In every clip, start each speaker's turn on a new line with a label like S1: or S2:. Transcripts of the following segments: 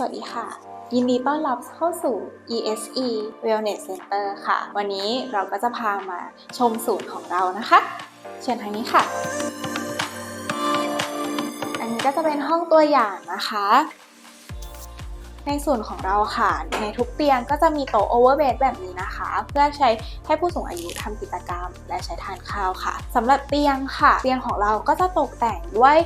S1: สวัสดีค่ะ ยินดีต้อนรับเข้าสู่ ESE Wellness Center ค่ะ วันนี้เราก็จะพามาชมศูนย์ของเรานะคะ เชิญทางนี้ค่ะ อันนี้ก็จะเป็นห้องตัวอย่างนะคะ ในส่วนของเราค่ะ ในทุกเตียงก็จะมีโต๊ะโอเวอร์เบดแบบนี้นะคะ เพื่อใช้ให้ผู้สูงอายุทำกิจกรรม และใช้ทานข้าวค่ะสำหรับเตียงค่ะ เตียงของเราก็จะตกแต่งด้วย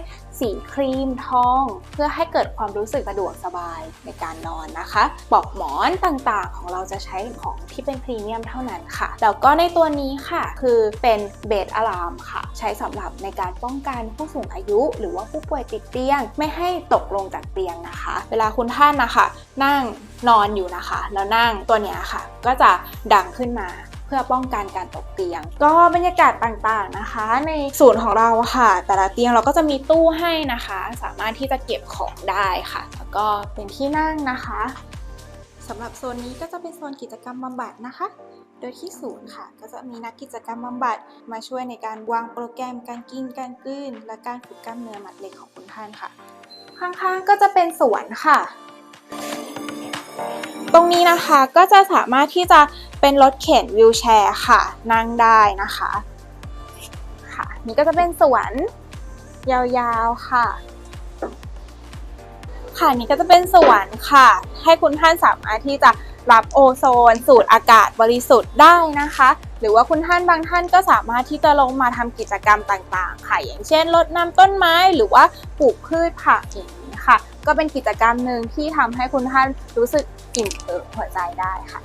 S1: สีครีมทอง เพื่อให้เกิดความรู้สึกสะดวกสบายในการนอนนะคะปลอกหมอนต่างๆ ของเราจะใช้ของที่เป็นพรีเมียมเท่านั้นค่ะ แล้วก็ในตัวนี้ค่ะคือเป็นเบดอะลามค่ะ ใช้สำหรับในการป้องกันผู้สูงอายุ หรือว่าผู้ป่วยติดเตียง ไม่ให้ตกลงจากเตียงนะคะ เวลาคุณท่านนะคะ นั่งนอนอยู่นะคะ แล้วนั่งตัวนี้ค่ะ ก็จะดังขึ้นมา พื่อป้องกันการตกเตียง ก็บรรยากาศต่างๆนะคะ ในศูนย์ของเราค่ะ แต่ละเตียงเราก็จะมีตู้ให้นะคะ สามารถที่จะเก็บของได้ค่ะ แล้วก็เป็นที่นั่งนะคะสำหรับโซนนี้ก็จะเป็นโซนกิจกรรมบำบัดนะคะ โดยที่ศูนย์ค่ะ ก็จะมีนักกิจกรรมบำบัดมาช่วยในการวางโปรแกรมการกินการกลืนและการฝึกกล้ามเนื้อมัดเล็กของคุณท่านค่ะ ข้างๆก็จะเป็นสวนค่ะ ตรงนี้นะคะก็จะสามารถที่จะ เป็นรถเข็นวิวแชร์ค่ะ นั่งได้นะคะค่ะนี่ก็จะเป็นสวนยาวๆค่ะ ค่ะนี่ก็จะเป็นสวนค่ะ ให้คุณท่านสามารถที่จะรับโอโซน สูดอากาศบริสุทธิ์ได้นะคะ หรือว่าคุณท่านบางท่านก็สามารถที่จะลงมาทำกิจกรรมต่างๆ ค่ะ อย่างเช่นรดน้ำต้นไม้หรือว่าปลูกพืชผักอย่างนี้ค่ะ ก็เป็นกิจกรรมหนึ่งที่ทำให้คุณท่านรู้สึกอิ่มเอิบหัวใจได้ค่ะ